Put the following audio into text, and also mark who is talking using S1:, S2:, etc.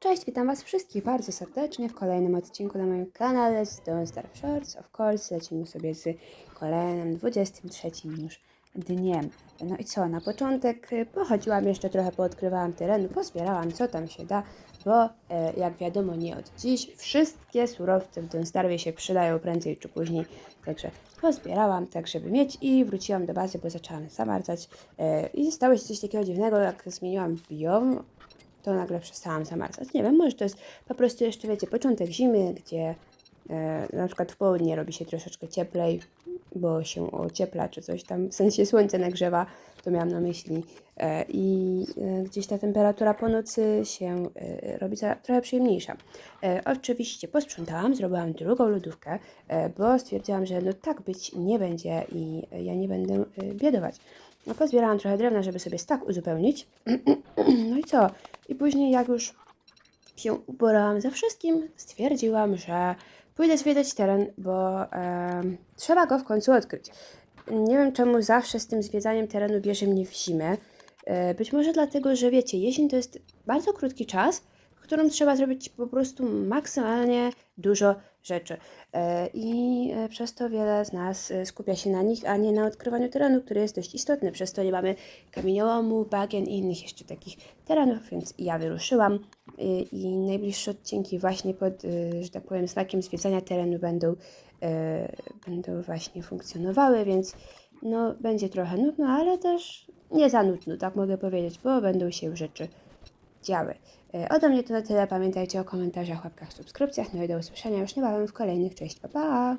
S1: Cześć, witam Was wszystkich bardzo serdecznie w kolejnym odcinku na moim kanale z Don't Shorts. Of course, lecimy sobie z kolejnym 23 już dniem. No i co, na początek y, pochodziłam jeszcze trochę, poodkrywałam terenu, pozbierałam co tam się da, bo e, jak wiadomo nie od dziś wszystkie surowce w Don't Starve się przydają prędzej czy później, także pozbierałam tak, żeby mieć i wróciłam do bazy, bo zaczęłam zamarzać e, i stało się coś takiego dziwnego, jak zmieniłam biom, to nagle przestałam zamarzać. Nie wiem, może to jest po prostu jeszcze, wiecie, początek zimy, gdzie e, na przykład w południe robi się troszeczkę cieplej, bo się ociepla czy coś tam, w sensie słońce nagrzewa, to miałam na myśli. E, I e, gdzieś ta temperatura po nocy się e, robi za, trochę przyjemniejsza. E, oczywiście posprzątałam, zrobiłam drugą lodówkę, e, bo stwierdziłam, że no tak być nie będzie i e, ja nie będę e, biedować. No, pozbierałam trochę drewna, żeby sobie stak uzupełnić. No i co? I później jak już się uporałam ze wszystkim, stwierdziłam, że pójdę zwiedzać teren, bo em, trzeba go w końcu odkryć. Nie wiem czemu zawsze z tym zwiedzaniem terenu bierze mnie w zimę. E, Być może dlatego, że wiecie, jesień to jest bardzo krótki czas, którym trzeba zrobić po prostu maksymalnie dużo rzeczy. E, I e, przez to wiele z nas e, skupia się na nich, a nie na odkrywaniu terenu, który jest dość istotny. Przez to nie mamy kamieniołomu, bagien i innych jeszcze takich terenów, więc ja wyruszyłam i, najbliższe odcinki właśnie pod, że tak powiem, znakiem zwiedzania terenu będą, będą właśnie funkcjonowały, więc no, będzie trochę nudno, ale też nie za nudno, tak mogę powiedzieć, bo będą się rzeczy działy. Ode mnie to na tyle. Pamiętajcie o komentarzach, łapkach, subskrypcjach. No i do usłyszenia już niebawem w kolejnych. Cześć, pa pa!